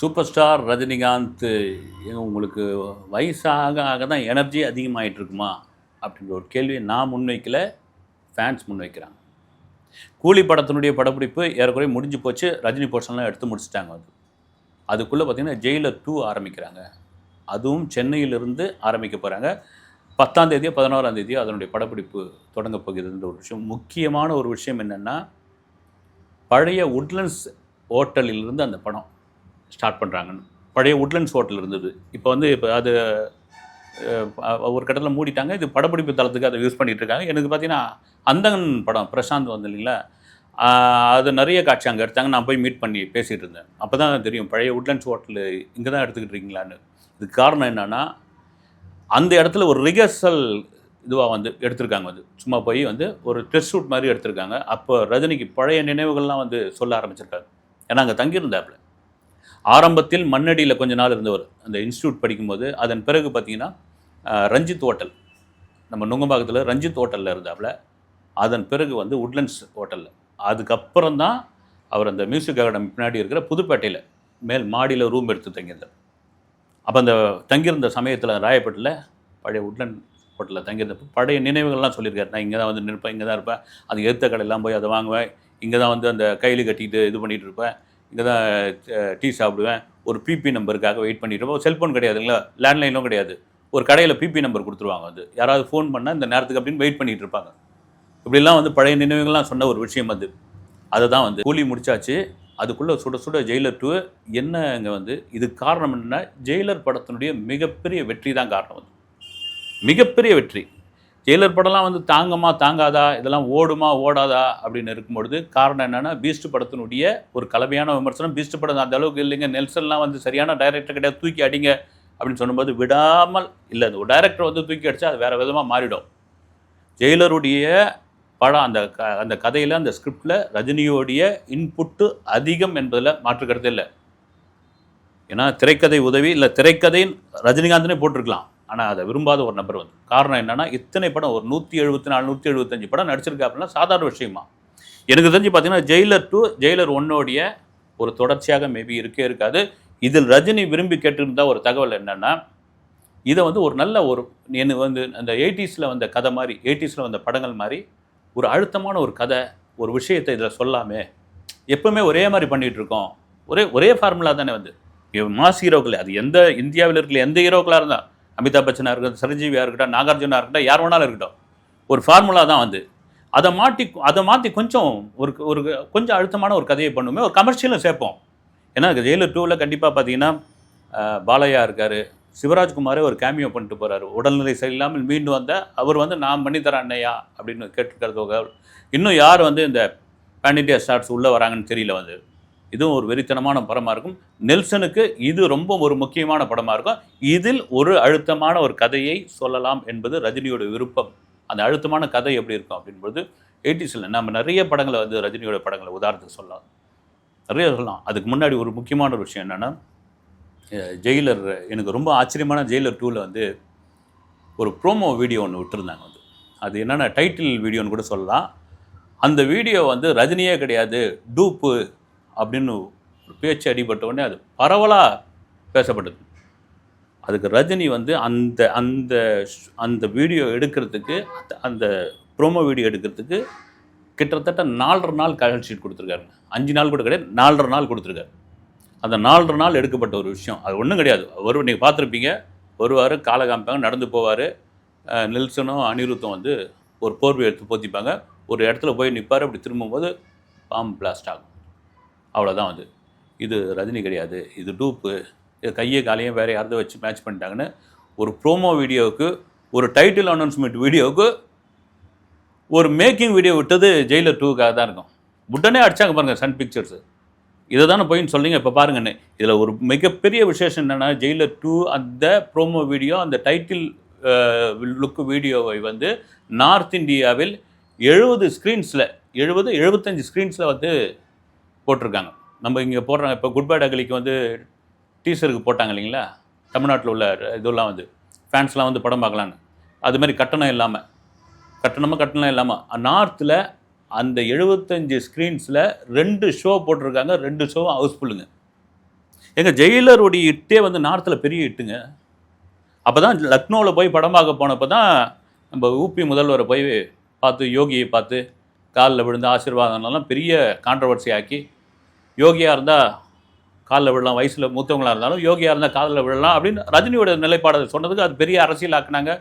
Super star Rajinikanth உங்களுக்கு வயசாக ஆக தான் எனர்ஜி அதிகமாகிட்டு இருக்குமா அப்படின்ற ஒரு கேள்வியை நான் முன்வைக்கல ஃபேன்ஸ் முன்வைக்கிறாங்க. கூலி படத்தினுடைய படப்பிடிப்பு ஏறக்குறைய முடிஞ்சு போச்சு. ரஜினி போர்ஷன்லாம் எடுத்து முடிச்சிட்டாங்க அது. அதுக்குள்ளே பார்த்தீங்கன்னா ஜெயிலர் டூ ஆரம்பிக்கிறாங்க. அதுவும் சென்னையிலிருந்து ஆரம்பிக்க போகிறாங்க பத்தாம் தேதியோ பதினோராம் தேதியோ அதனுடைய படப்பிடிப்பு தொடங்க போகிறதுன்ற ஒரு விஷயம். முக்கியமான ஒரு விஷயம் என்னென்னா பழைய உட்லண்ட்ஸ் ஹோட்டலிலிருந்து அந்த படம் ஸ்டார்ட் பண்ணுறாங்கன்னு பழைய உட்லண்ட்ஸ் ஹோட்டல் இருந்தது. இப்போ வந்து இப்போ அது ஒரு கட்டத்தில் மூடிட்டாங்க. இது படப்பிடிப்பு தளத்துக்கு அதை யூஸ் பண்ணிகிட்டு இருக்காங்க. எனக்கு பார்த்தீங்கன்னா அந்தகன் படம் பிரசாந்த் வந்து இல்லைங்களா? அது நிறைய காட்சி அங்கே எடுத்தாங்க. நான் போய் மீட் பண்ணி பேசிகிட்டு இருந்தேன். அப்போ தான் தெரியும். பழைய உட்லண்ட்ஸ் ஹோட்டல் இங்கே தான் எடுத்துக்கிட்டு இருக்கீங்களான்னு. இதுக்கு காரணம் என்னென்னா அந்த இடத்துல ஒரு ரிகர்சல் இதுவாக வந்து எடுத்திருக்காங்க வந்து சும்மா போய் வந்து ஒரு டெஸ்ட் ஷூட் மாதிரி எடுத்திருக்காங்க. அப்போ ரஜினிக்கு பழைய நினைவுகள்லாம் வந்து சொல்ல ஆரம்பிச்சிருக்காரு. ஏன்னா அங்கே தங்கியிருந்தாப்புல. ஆரம்பத்தில் மண்ணடியில் கொஞ்ச நாள் இருந்தவர். அந்த இன்ஸ்டியூட் படிக்கும்போது அதன் பிறகு பார்த்தீங்கன்னா ரஞ்சித் ஹோட்டல். நம்ம நுங்கம்பாக்கத்தில் ரஞ்சித் ஹோட்டலில் இருந்தாப்புல அதன் பிறகு வந்து உட்லண்ட்ஸ் ஹோட்டலில் அதுக்கப்புறம் தான் அவர் அந்த மியூசிக் அகாடமி பின்னாடி இருக்கிற புதுப்பேட்டையில் மேல் மாடியில் ரூம் எடுத்து தங்கியிருந்தார். அப்போ அந்த தங்கியிருந்த சமயத்தில் ராயப்பேட்டில் பழைய உட்லண்ட் ஹோட்டலில் தங்கியிருந்தப்போ பழைய நினைவுகள்லாம் சொல்லியிருக்காரு. நான் இங்கே தான் வந்து நிற்பேன் இங்கே தான் இருப்பேன். அந்த எடுத்த கடையெல்லாம் போய் அதை வாங்குவேன். இங்கே தான் வந்து அந்த கையில் கட்டிட்டு இது பண்ணிகிட்டு இருப்பேன். இங்கே தான் டீ சாப்பிடுவேன். ஒரு பிபி நம்பருக்காக வெயிட் பண்ணிட்டு இருப்போம் செல்ஃபோன் கிடையாதுங்களா லேண்ட்லைனும் கிடையாது ஒரு கடையில் பிபி நம்பர் கொடுத்துருவாங்க வந்து யாராவது ஃபோன் பண்ணால் இந்த நேரத்துக்கு அப்படின்னு வெயிட் பண்ணிகிட்டு இருப்பாங்க. இப்படிலாம் வந்து பழைய நினைவுகள்லாம் சொன்ன ஒரு விஷயம் அது. அதை தான் வந்து. கூலி முடிச்சாச்சு. அதுக்குள்ளே சுட சுட ஜெயிலர் டூ என்ன இங்கே வந்து? இதுக்கு காரணம் என்னன்னா ஜெயிலர் படத்தினுடைய மிகப்பெரிய வெற்றி தான் காரணம் வந்து மிகப்பெரிய வெற்றி. ஜெயிலர் படம்லாம் வந்து தாங்கம்மா தாங்காதா இதெல்லாம் ஓடுமா ஓடாதா அப்படின்னு இருக்கும்பொழுது காரணம் என்னென்னா பீஸ்ட் படத்தினுடைய ஒரு கலவையான விமர்சனம். பீஸ்ட் படம் அந்த அளவுக்கு இல்லைங்க. நெல்சன்லாம் வந்து சரியான டைரக்டர் கிடையாது. தூக்கி அடிங்க அப்படின்னு சொல்லும்போது விடாமல் இல்லை அந்த ஒரு டைரக்டர் வந்து தூக்கி அடிச்சா அது வேறு விதமாக மாறிடும். ஜெயிலருடைய படம் அந்த க அந்த கதையில் அந்த ஸ்கிரிப்டில் ரஜினியோடைய இன்புட்டு அதிகம் என்பதில் மாற்று கருத்து இல்லை. ஏன்னா திரைக்கதை உதவி இல்லை திரைக்கதையின் ரஜினிகாந்தனே போட்டிருக்கலாம். ஆனால் அதை விரும்பாத ஒரு நபர் வந்து. காரணம் என்னென்னா இத்தனை படம் ஒரு நூற்றி எழுபத்தி நாலு நூற்றி எழுபத்தஞ்சு படம் நடிச்சிருக்காப்புல சாதாரண விஷயமா? எனக்கு தெரிஞ்சு பார்த்தீங்கன்னா ஜெயிலர் டூ ஜெயிலர் ஒன்னோடைய ஒரு தொடர்ச்சியாக மேபி இருக்கே இருக்காது. இதில் ரஜினி விரும்பி கேட்டிருந்த ஒரு தகவல் என்னென்னா இதை வந்து ஒரு நல்ல ஒரு எனக்கு வந்து அந்த எயிட்டிஸில் வந்த கதை மாதிரி எயிட்டிஸில் வந்த படங்கள் மாதிரி ஒரு அழுத்தமான ஒரு கதை ஒரு விஷயத்தை இதில் சொல்லாமே. எப்பவுமே ஒரே மாதிரி பண்ணிகிட்டு இருக்கோம். ஒரே ஒரே ஃபார்முலா தானே வந்து. மாஸ் ஹீரோக்கள் அது எந்த இந்தியாவில் இருக்கிற எந்த ஹீரோக்களாக இருந்தால் அமிதாப் பச்சனாக இருக்கட்டும் சிரஞ்சீவியாக இருக்கட்டும் நாகார்ஜுனாக இருக்கட்டும் யார் வேணாலும் இருக்கட்டும். ஒரு ஃபார்முலா தான் வந்து. அதை மாட்டி அதை மாற்றி கொஞ்சம் ஒரு ஒரு கொஞ்சம் அழுத்தமான ஒரு கதையை பண்ணுமே ஒரு கமர்ஷியலும் சேர்ப்போம். ஏன்னா ஜெயிலர் டூவில் கண்டிப்பாக பார்த்தீங்கன்னா பாலையா இருக்கார் சிவராஜ்குமாரே ஒரு கேமியோ பண்ணிட்டு போகிறாரு உடல்நிலை சரியில்லாமல் மீண்டு வந்த அவர் வந்து நான் பண்ணித்தரேன் அண்ணையா அப்படின்னு கேட்டிருக்கிறது இன்னும் யார் வந்து இந்த பேன் இண்டியா ஸ்டார்ஸ் உள்ளே வராங்கன்னு தெரியல வந்து. இதுவும் ஒரு வெறித்தனமான படமாக இருக்கும். நெல்சனுக்கு இது ரொம்ப ஒரு முக்கியமான படமாக இருக்கும். இதில் ஒரு அழுத்தமான ஒரு கதையை சொல்லலாம் என்பது ரஜினியோட விருப்பம். அந்த அழுத்தமான கதை எப்படி இருக்கும் அப்படின்போது எயிட்டிஸில் நம்ம நிறைய படங்களை வந்து ரஜினியோட படங்களை உதாரணத்துக்கு சொல்லலாம். நிறைய சொல்லலாம். அதுக்கு முன்னாடி ஒரு முக்கியமான ஒரு விஷயம் என்னென்னா ஜெயிலர் எனக்கு ரொம்ப ஆச்சரியமான ஜெயிலர் டூவில் வந்து ஒரு ப்ரோமோ வீடியோ ஒன்று விட்டுருந்தாங்க வந்து. அது என்னென்னா டைட்டில் வீடியோன்னு கூட சொல்லலாம். அந்த வீடியோ வந்து ரஜினியே கிடையாது. டூப்பு அப்படின்னு ஒரு பேச்சு அடிபட்ட உடனே அது பரவலாக பேசப்பட்டது. அதுக்கு ரஜினி வந்து அந்த அந்த அந்த வீடியோ எடுக்கிறதுக்கு அந்த- ப்ரோமோ வீடியோ எடுக்கிறதுக்கு கிட்டத்தட்ட நாலரை நாள் கலர் ஷீட் கொடுத்துருக்காருங்க அஞ்சு நாள் கூட கிடையாது நாலரை நாள் கொடுத்துருக்காரு. அந்த நாலரை நாள் எடுக்கப்பட்ட ஒரு விஷயம். அது ஒன்றும் கிடையாது. ஒரு நீங்கள் பார்த்துருப்பீங்க. வருவார் காலை காமிப்பாங்க நடந்து போவார். நெல்சனும் அனிருத்தும் வந்து ஒரு போர்வை எடுத்து போத்திப்பாங்க. ஒரு இடத்துல போய் நிற்பார் அப்படி திரும்பும்போது பாம்பு பிளாஸ்ட் ஆகும். அவ்வளோதான் வந்து இது ரஜினி கிடையாது. இது டூப்பு இது கையை காலையும் வேறு யாராவது வச்சு மேட்ச் பண்ணிட்டாங்கன்னு ஒரு ப்ரோமோ வீடியோவுக்கு ஒரு டைட்டில் அனௌன்ஸ்மெண்ட் வீடியோவுக்கு ஒரு மேக்கிங் வீடியோ விட்டது ஜெயிலர் டூக்காக தான் இருக்கும். உடனே அடிச்சாங்க பாருங்கள் சன் பிக்சர்ஸு இதை தானே போயின்னு சொல்லிங்க இப்போ பாருங்கன்னு. இதில் ஒரு மிகப்பெரிய விசேஷம் என்னென்னா ஜெயிலர் டூ அந்த ப்ரோமோ வீடியோ அந்த டைட்டில் லுக் வீடியோவை வந்து நார்த் இந்தியாவில் எழுபது ஸ்க்ரீன்ஸில் எழுபது எழுபத்தஞ்சு ஸ்க்ரீன்ஸில் வந்து போட்டிருக்காங்க. நம்ம இங்கே போடுறாங்க இப்போ குட் பை அகலிக்கு வந்து டீசருக்கு போட்டாங்க இல்லைங்களா? தமிழ்நாட்டில் உள்ள இதெல்லாம் வந்து ஃபேன்ஸ்லாம் வந்து படம் பார்க்கலான்னு. அதுமாரி கட்டணம் இல்லாமல் கட்டணமாக கட்டணம் இல்லாமல் நார்த்தில் அந்த எழுபத்தஞ்சு ஸ்க்ரீன்ஸில் ரெண்டு ஷோ போட்டிருக்காங்க ரெண்டு ஷோவும் ஹவுஸ்ஃபுல்லுங்க எங்கள் ஜெயிலருடைய இட்டே வந்து நார்த்தில் பெரிய இட்டுங்க அப்போ தான் லக்னோவில் போய் படம் பார்க்க போனப்போ தான் நம்ம ஊபி முதல்வரை போய் பார்த்து யோகியை பார்த்து காலில் விழுந்து ஆசீர்வாதம்லாம் பெரிய கான்ட்ரவர்சி ஆக்கி யோகியாக இருந்தால் காலில் விழலாம் வயசில் மூத்தவங்களாக இருந்தாலும் யோகியாக இருந்தால் காலில் விழலாம் அப்படின்னு ரஜினியோட நிலைப்பாடு சொன்னதுக்கு அது பெரிய அரசியல் ஆக்குனாங்க.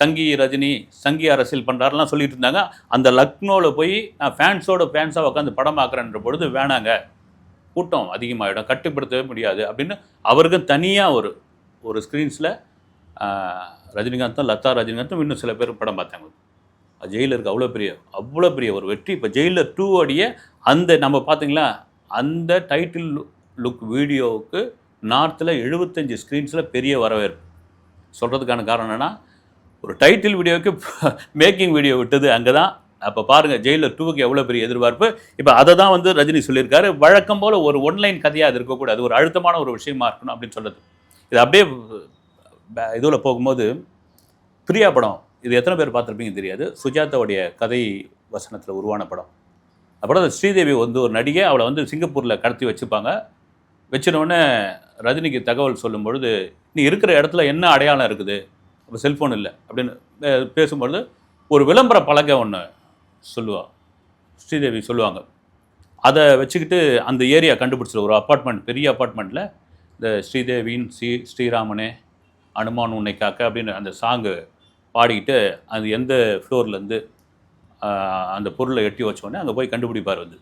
சங்கி ரஜினி சங்கி அரசியல் பண்ணுறாருலாம் சொல்லிட்டு இருந்தாங்க. அந்த லக்னோவில் போய் நான் ஃபேன்ஸோட ஃபேன்ஸாக உட்காந்து படம் பார்க்குறேன்ற பொழுது வேணாங்க. கூட்டம் அதிகமாகிடும் கட்டுப்படுத்தவே முடியாது அப்படின்னு அவருக்கும் தனியாக ஒரு ஒரு ஸ்க்ரீன்ஸில் ரஜினிகாந்தும் லதா ரஜினிகாந்தும் இன்னும் சில பேர் படம் பார்த்தாங்க. ஜெயிலருக்கு அவ்வளோ பெரிய அவ்வளோ பெரிய ஒரு வெற்றி. இப்போ ஜெயிலர் டூ அடியே அந்த நம்ம பார்த்தீங்களா அந்த டைட்டில் லுக் வீடியோவுக்கு நார்த்தில் எழுபத்தஞ்சு ஸ்க்ரீன்ஸில் பெரிய வரவேற்பு. சொல்கிறதுக்கான காரணம் என்னென்னா ஒரு டைட்டில் வீடியோவுக்கு மேக்கிங் வீடியோ விட்டது அங்கே தான் அப்போ பாருங்கள் ஜெயிலில் டூவுக்கு எவ்வளோ பெரிய எதிர்பார்ப்பு? இப்போ அதை தான் வந்து ரஜினி சொல்லியிருக்காரு. வழக்கம் போல் ஒரு ஒன்லைன் கதையாக அது இருக்கக்கூடாது ஒரு அழுத்தமான ஒரு விஷயமா இருக்கணும் அப்படின்னு சொல்லுது இது அப்படியே இதில் போகும்போது பிரியா படம் இது எத்தனை பேர் பார்த்துருப்பீங்க தெரியாது. சுஜாதாவுடைய கதை வசனத்தில் உருவான படம். அப்புறம் அந்த ஸ்ரீதேவி வந்து ஒரு நடிகை அவளை வந்து சிங்கப்பூரில் கடத்தி வச்சுப்பாங்க. வச்சினோடனே ரஜினிக்கு தகவல் சொல்லும் பொழுது நீ இருக்கிற இடத்துல என்ன அடையாளம் இருக்குது? அப்போ செல்ஃபோன் இல்லை. அப்படின்னு பேசும்பொழுது ஒரு விளம்பர பழக்கம் ஒன்று சொல்லுவாள் ஸ்ரீதேவி சொல்லுவாங்க. அதை வச்சுக்கிட்டு அந்த ஏரியா கண்டுபிடிச்சிரு ஒரு அப்பார்ட்மெண்ட் பெரிய அப்பார்ட்மெண்ட்டில் இந்த ஸ்ரீதேவின் ஸ்ரீ ஸ்ரீராமனே அனுமான் உன்னை காக்க அப்படின்னு அந்த சாங்கு பாடிக்கிட்டு அது எந்த ஃப்ளோர்லேருந்து அந்த பொருளை எட்டி வச்சோடனே அங்கே போய் கண்டுபிடிப்பார் வந்து.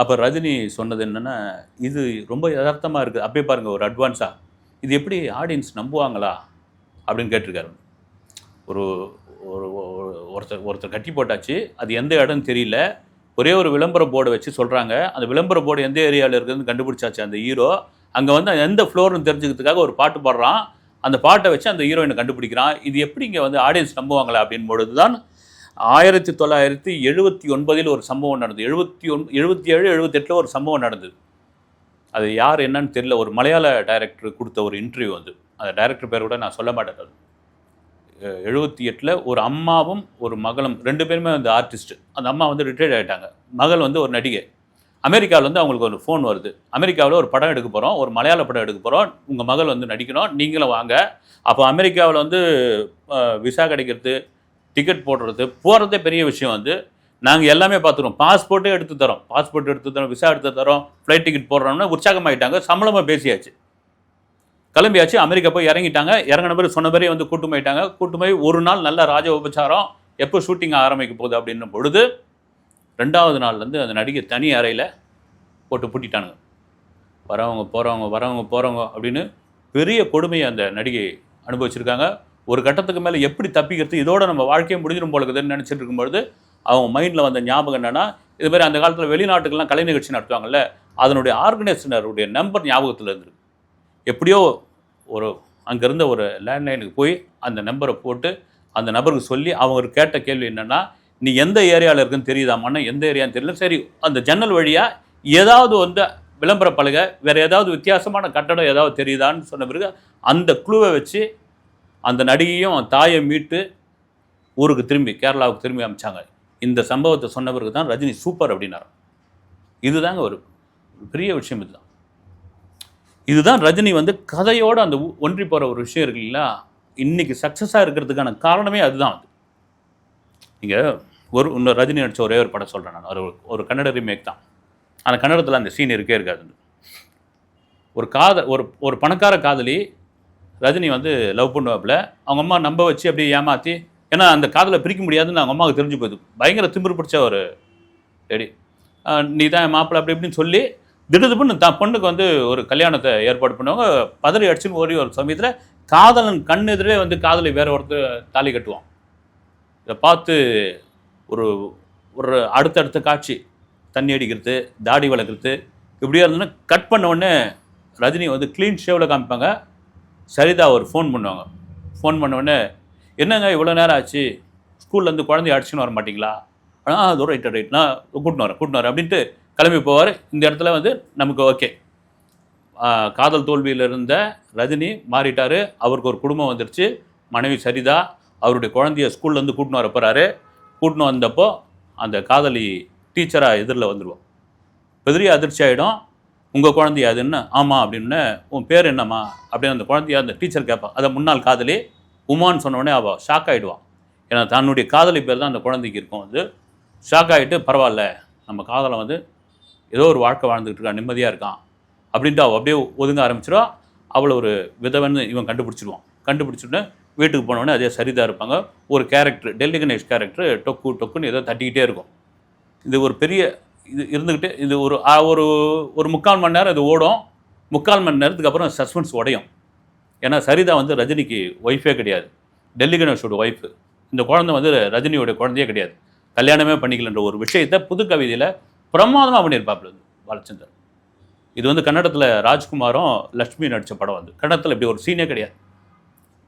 அப்போ ரஜினி சொன்னது என்னென்னா இது ரொம்ப யதார்த்தமாக இருக்குது அப்படியே பாருங்கள் ஒரு அட்வான்ஸாக இது எப்படி ஆடியன்ஸ் நம்புவாங்களா? அப்படின்னு கேட்டிருக்காரு ஒரு ஒரு ஒருத்தர் ஒருத்தர் கட்டி போட்டாச்சு. அது எந்த இடம்னு தெரியல. ஒரே ஒரு விளம்பர போர்டை வச்சு சொல்கிறாங்க அந்த விளம்பர போர்டு எந்த ஏரியாவில் இருக்குதுன்னு கண்டுபிடிச்சாச்சு அந்த ஹீரோ அங்கே வந்து எந்த ஃப்ளோர்னு தெரிஞ்சுக்கிறதுக்காக ஒரு பாட்டு பாடுறான். அந்த பாட்டை வச்சு அந்த ஹீரோயினை கண்டுபிடிக்கிறான். இது எப்படி இங்கே வந்து ஆடியன்ஸ் நம்புவாங்களா அப்படின் பொழுது தான் ஆயிரத்தி தொள்ளாயிரத்தி எழுபத்தி ஒன்பதில் ஒரு சம்பவம் நடந்தது. எழுபத்தி ஒன் எழுபத்தி ஏழு எழுபத்தெட்டில் ஒரு சம்பவம் நடந்தது. அது யார் என்னன்னு தெரியல. ஒரு மலையாள டைரக்டர் கொடுத்த ஒரு இன்டர்வியூ வந்து அந்த டைரக்டர் பேர் கூட நான் சொல்ல மாட்டேன். அது எழுபத்தி எட்டில் ஒரு அம்மாவும் ஒரு மகளும் ரெண்டு பேருமே வந்து ஆர்டிஸ்ட்டு அந்த அம்மா வந்து ரிட்டையர்ட் ஆகிட்டாங்க மகள் வந்து ஒரு நடிகை. அமெரிக்காவில் வந்து அவங்களுக்கு ஒரு ஃபோன் வருது. அமெரிக்காவில் ஒரு படம் எடுக்க போகிறோம் ஒரு மலையாள படம் எடுக்க போகிறோம் உங்கள் மகள் வந்து நடிக்கணும். நீங்களும் வாங்க. அப்போ அமெரிக்காவில் வந்து விசா கிடைக்கிறது. டிக்கெட் போடுறது போகிறதே பெரிய விஷயம் வந்து நாங்கள் எல்லாமே பார்த்துருவோம் பாஸ்போர்ட்டே எடுத்து தரோம். பாஸ்போர்ட் எடுத்து தரோம் விசா எடுத்து தரோம் ஃப்ளைட் டிக்கெட் போடுறோம்னா உற்சாகமாயிட்டாங்க. சம்பளமாக பேசியாச்சு. கிளம்பியாச்சு. அமெரிக்கா போய் இறங்கிட்டாங்க. இறங்கின மாதிரி சொன்ன மாதிரி வந்து கூட்டு போயிட்டாங்க கூட்டு போய் ஒரு நாள் நல்ல ராஜ உபச்சாரம். எப்போ ஷூட்டிங் ஆரம்பிக்க போகுது அப்படின்னும் பொழுது ரெண்டாவது நாள்லேருந்து அந்த நடிகை தனி அறையில் போட்டு பூட்டிட்டானுங்க. வரவங்க போகிறவங்க வரவங்க போகிறவங்க அப்படின்னு பெரிய கொடுமையை அந்த நடிகை அனுபவிச்சிருக்காங்க. ஒரு கட்டத்துக்கு மேலே எப்படி தப்பிக்கிறது இதோட நம்ம வாழ்க்கையை முடிஞ்சிடும் போல இருக்குதுன்னு நினச்சிட்டு இருக்கும்பொழுது அவங்க மைண்டில் வந்த ஞாபகம் என்னென்னா இது மாதிரி அந்த காலத்தில் வெளிநாட்டுக்கெல்லாம் கலை நிகழ்ச்சி நடத்துவாங்கல்ல அதனுடைய ஆர்கனைசனருடைய நம்பர் ஞாபகத்தில் இருந்திருக்கு. எப்படியோ ஒரு அங்கேருந்த ஒரு லேண்ட்லைனுக்கு போய் அந்த நம்பரை போட்டு அந்த நபருக்கு சொல்லி அவங்க கேட்ட கேள்வி என்னென்னா நீ எந்த ஏரியாவில் இருக்குன்னு தெரியுதாமான்னா? எந்த ஏரியான்னு தெரியல. சரி அந்த ஜன்னல் வழியாக ஏதாவது வந்து விளம்பர பலகை வேறு ஏதாவது வித்தியாசமான கட்டடம் ஏதாவது தெரியுதான்னு சொன்ன பிறகு அந்த குழுவை வச்சு அந்த நடிகையும் தாயை மீட்டு ஊருக்கு திரும்பி கேரளாவுக்கு திரும்பி அமிச்சாங்க. இந்த சம்பவத்தை சொன்ன பிறகு தான் ரஜினி சூப்பர் அப்படின்னார். இதுதாங்க ஒரு பெரிய விஷயம் இதுதான். இதுதான் ரஜினி வந்து கதையோடு அந்த ஒன்றி போகிற ஒரு விஷயம் இருக்கு இல்லைங்களா? இன்றைக்கி சக்ஸஸாக இருக்கிறதுக்கான காரணமே அதுதான் அது. நீங்கள் ஒரு இன்னொரு ரஜினி நடித்த ஒரே ஒரு படம் சொல்கிறேன் நான். ஒரு ஒரு கன்னட ரீமேக் தான். அந்த கன்னடத்தில் அந்த சீன் இருக்கே இருக்காது. ஒரு காதல் ஒரு ஒரு பணக்கார காதலி ரஜினி வந்து லவ் பண்ணுவாப்புல. அவங்க அம்மா நம்ப வச்சு அப்படியே ஏமாற்றி ஏன்னா அந்த காதலை பிரிக்க முடியாதுன்னு அவங்க அம்மாவுக்கு தெரிஞ்சு போயிடுது. பயங்கர திமிரு பிடிச்ச ஒரு லேடி நீ தான் என் மாப்பிள்ளை அப்படி இப்படின்னு சொல்லி திடுதுப்புன்னு தான் பொண்ணுக்கு வந்து ஒரு கல்யாணத்தை ஏற்பாடு பண்ணுவாங்க. பதறி அடிச்சுன்னு ஓடி ஒரு சமயத்தில் காதலன் கண் எதிரே வந்து காதலி வேற ஒருத்தர் தாலி கட்டுவான். இதை பார்த்து ஒரு ஒரு அடுத்தடுத்த காட்சி. தண்ணி அடிக்கிறது தாடி வளர்க்குறது இப்படியே இருந்ததுன்னா கட் பண்ண உடனே ரஜினி வந்து க்ளீன் ஷேவில் காமிப்பாங்க. சரிதா அவர் ஃபோன் பண்ணுவாங்க. ஃபோன் பண்ண உடனே என்னங்க இவ்வளோ நேரம் ஆச்சு? ஸ்கூல்லேருந்து குழந்தைய அடிச்சுன்னு வர மாட்டிங்களா? ஆ அது ரைட் ரைட் நான் கூட்டின்னு வரேன் கூட்டின்னு வரேன் அப்படின்ட்டு கிளம்பி போவார். இந்த இடத்துல வந்து நமக்கு ஓகே காதல் தோல்வியில் இருந்த ரஜினி மாறிட்டார். அவருக்கு ஒரு குடும்பம் வந்துருச்சு. மனைவி சரிதா அவருடைய குழந்தைய ஸ்கூல்லேருந்து கூட்டின்னு வர போகிறாரு கூட்டின்னு வந்தப்போ அந்த காதலி டீச்சராக எதிரில் வந்துடுவோம் பெரிய அதிர்ச்சி ஆகிடும் உங்கள் குழந்தையா அதுன்னு ஆமாம் அப்படின்னு உன் பேர் என்னம்மா? அப்படின்னு அந்த குழந்தைய அந்த டீச்சர் கேட்பான். அதை முன்னாள் காதலி உமான்னு சொன்னோடனே அவள் ஷாக் ஆகிடுவான் ஏன்னா தன்னுடைய காதலி பேர் தான் அந்த குழந்தைக்கு இருக்கும். அது ஷாக் ஆகிட்டு பரவாயில்ல நம்ம காதலை வந்து ஏதோ ஒரு வாழ்க்கை வாழ்ந்துக்கிட்டு இருக்கான் நிம்மதியாக இருக்கான் அப்படின்ட்டு அவள் அப்படியே ஒதுங்க ஆரம்பிச்சிடுவா அவளை ஒரு விதவன்னு இவன் கண்டுபிடிச்சிடுவான் கண்டுபிடிச்சிட்டு வீட்டுக்கு போனோடனே அதே சரிதாக இருப்பாங்க. ஒரு கேரக்டர் டெல்லி கணேஷ் கேரக்டர் டொக்கு டொக்குன்னு ஏதோ தட்டிக்கிட்டே இருக்கும். இது ஒரு பெரிய இது இருந்துக்கிட்டு இது ஒரு ஒரு ஒரு முக்கால் மணி நேரம் இது ஓடும். முக்கால் மணி நேரத்துக்கு அப்புறம் சஸ்பென்ஸ் உடையும். ஏன்னா சரிதா வந்து ரஜினிக்கு ஒய்ஃபே கிடையாது. டெல்லி கணேஷோட ஒய்ஃபு இந்த குழந்தை வந்து ரஜினியோட குழந்தையே கிடையாது. கல்யாணமே பண்ணிக்கலன்ற ஒரு விஷயத்தை புது கவிதையில் பிரமாதமாக பண்ணியிருப்பாப்புல பாலச்சந்தர் இது வந்து கன்னடத்தில் ராஜ்குமாரும் லட்சுமி நடித்த படம் வந்து கன்னடத்தில் இப்படி ஒரு சீனே கிடையாது.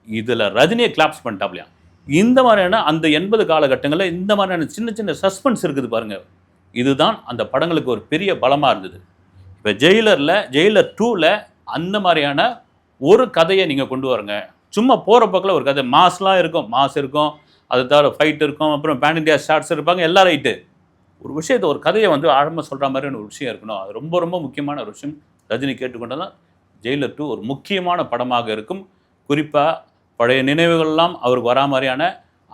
இதில் ரஜினியை கிளாப்ஸ் பண்ணிட்டாப்லையா? இந்த மாதிரியான அந்த எண்பது காலகட்டங்களில் இந்த மாதிரியான சின்ன சின்ன சஸ்பென்ஸ் இருக்குது பாருங்க. இதுதான் அந்த படங்களுக்கு ஒரு பெரிய பலமாக இருந்தது. இப்போ ஜெயிலரில் ஜெயிலர் டூவில் அந்த மாதிரியான ஒரு கதையை நீங்கள் கொண்டு வரங்க. சும்மா போகிற பக்கத்தில் ஒரு கதை மாஸ்லாம் இருக்கும் மாஸ் இருக்கும் அதை தவிர ஃபைட் இருக்கும் அப்புறம் பேன் இண்டியா ஷார்ட்ஸ் இருப்பாங்க எல்லா ரைட்டு ஒரு விஷயத்தை ஒரு கதையை வந்து ஆழமாக சொல்கிற மாதிரியான ஒரு விஷயம் இருக்கணும். அது ரொம்ப ரொம்ப முக்கியமான ஒரு விஷயம். ரஜினி கேட்டுக்கொண்டதான் ஜெயிலர் டூ ஒரு முக்கியமான படமாக இருக்கும். குறிப்பாக பழைய நினைவுகள்லாம் அவருக்கு வரா மாதிரியான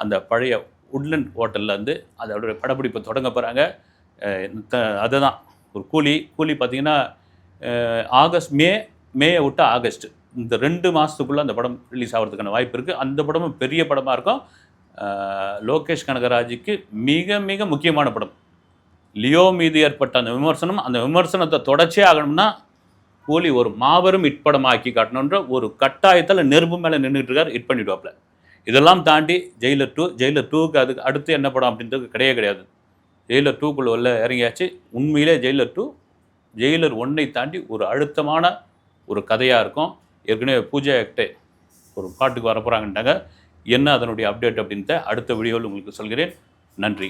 அந்த பழைய உட்லண்ட் ஹோட்டல்லேருந்து அதோடைய படப்பிடிப்பை தொடங்க போகிறாங்க அதுதான். ஒரு கூலி கூலி பார்த்தீங்கன்னா ஆகஸ்ட் மே மேயை விட்டு ஆகஸ்ட். இந்த ரெண்டு மாதத்துக்குள்ளே அந்த படம் ரிலீஸ் ஆகிறதுக்கான வாய்ப்பு இருக்குது அந்த படமும் பெரிய படமாக இருக்கும். லோகேஷ் கனகராஜுக்கு மிக மிக முக்கியமான படம். லியோ மீது ஏற்பட்ட அந்த விமர்சனம் அந்த விமர்சனத்தை தொடர்ச்சியே ஆகணும்னா கூலி ஒரு மாபெரும் ஹிட் படம் ஆக்கி காட்டணுன்ற ஒரு கட்டாயத்தில் நெருப்பு மேலே நின்றுட்டு இருக்கார் இட் பண்ணிடுவாப்ல இதெல்லாம் தாண்டி ஜெயிலர் டூ ஜெயிலர் டூவுக்கு அதுக்கு அடுத்து என்ன படம் அப்படின்றது கிடையவே கிடையாது. ஜெயிலர் டூக்குள்ள உள்ள இறங்கியாச்சு. உண்மையிலே ஜெயிலர் டூ ஜெயிலர் ஒன்னை தாண்டி ஒரு அழுத்தமான ஒரு கதையாக இருக்கும். ஏற்கனவே பூஜா ஆக்டே ஒரு பாட்டுக்கு வரப்போகிறாங்கன்ட்டாங்க என்ன அதனுடைய அப்டேட் அப்படின்ட்டு அடுத்த வீடியோவில் உங்களுக்கு சொல்கிறேன். நன்றி.